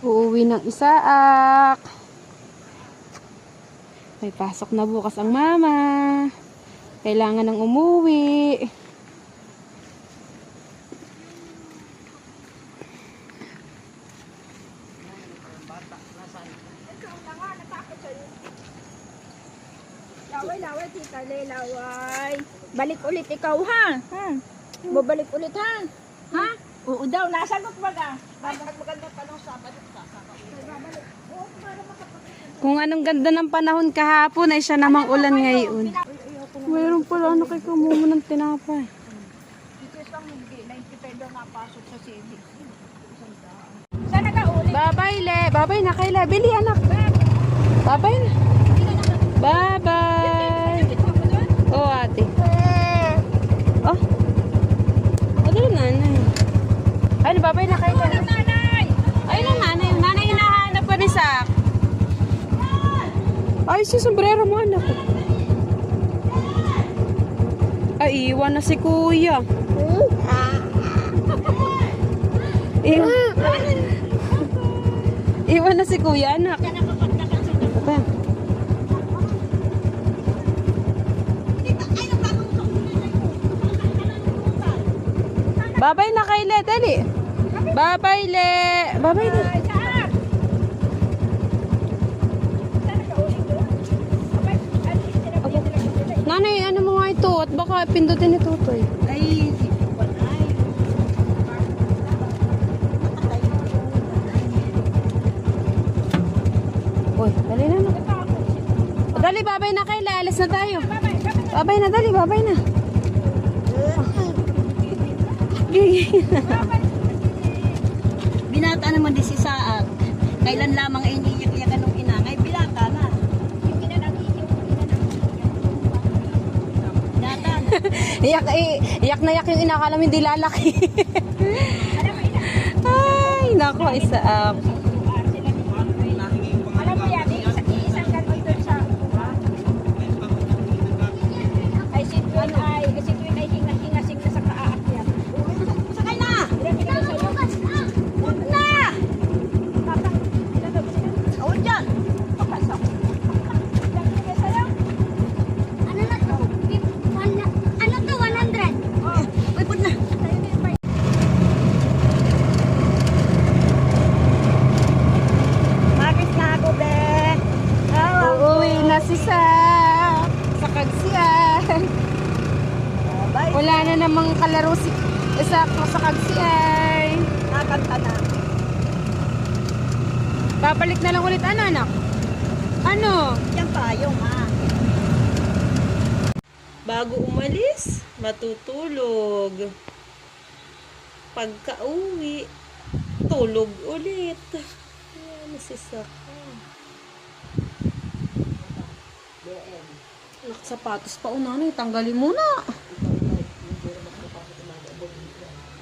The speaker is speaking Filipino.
Uuwi ng Isaak. May pasok na bukas ang mama. Kailangan ng umuwi. Laway, laway, tita Le, laway. Balik ulit ikaw, ha? Ha? Babalik ulit, ha? Ha? Oo daw, nasagot ba ka? Babalik maganda tanong sa ka. Kung anong ganda ng panahon kahapon ay siya namang ulan ngayon. Mayroon pala ano kay kumumo ng tinapay. Dito isang hindi, 95 daw napasok sa CV. Saan naka-ulit? Babay le. Babay na kay le. Bili anak. Babay na. Bye-bye. Oh, ate. Oh. Ano yung nanay? Ay, babay na kay le. Nanay! Ay, na nanay. Nanay hinahanap pa ni Sak. Ay, si sombrero mo anak. Ay, iwan na si kuya. Iwan. Iwan na si kuya anak. Ate. Babay na kay Le, dali. Babay Le. Babay na. Nila- Nanay, ano mo nga ito? At baka pindutin ni Tutoy. Ay. Uy, dali na na. Dali, babay na kay Le. Alis na tayo. Babay na, dali, babay na. Gigi. Binata naman di si Saak. Kailan lamang ay iniiyak-iyakan ng ina. Ngay binata na. Binata na. iyak, iyak na iyak yung inakala mo hindi lalaki. Ay, nako, isa up. Alam mo yan, eh, isa, isang ganun doon sa ay si Twin ay, si Twin ay hinga-hingasing na sa kaaakyat. Sakay na! Ilan ka sa'yo? Huwag na! Tatang, ilan daw ba sila? Awal dyan! Papasok. Ilan ka sa'yo? Ano na to? One- Ano to? 100? Oh, Uy, put na! sa'yo din ba? Bakit na ako, be? Uuwi na si Sak. Sa kagsiyan. Bye. Wala na namang kalaro si Isak sa kagsiyan. Nakanta na. Babalik na lang ulit ano, anak? Ano? Yan payong, ha? Bago umalis, matutulog. Pagka-uwi, tulog ulit. Ayan, nasisak. Anak, sapatos pa unanay. Tanggalin mo na.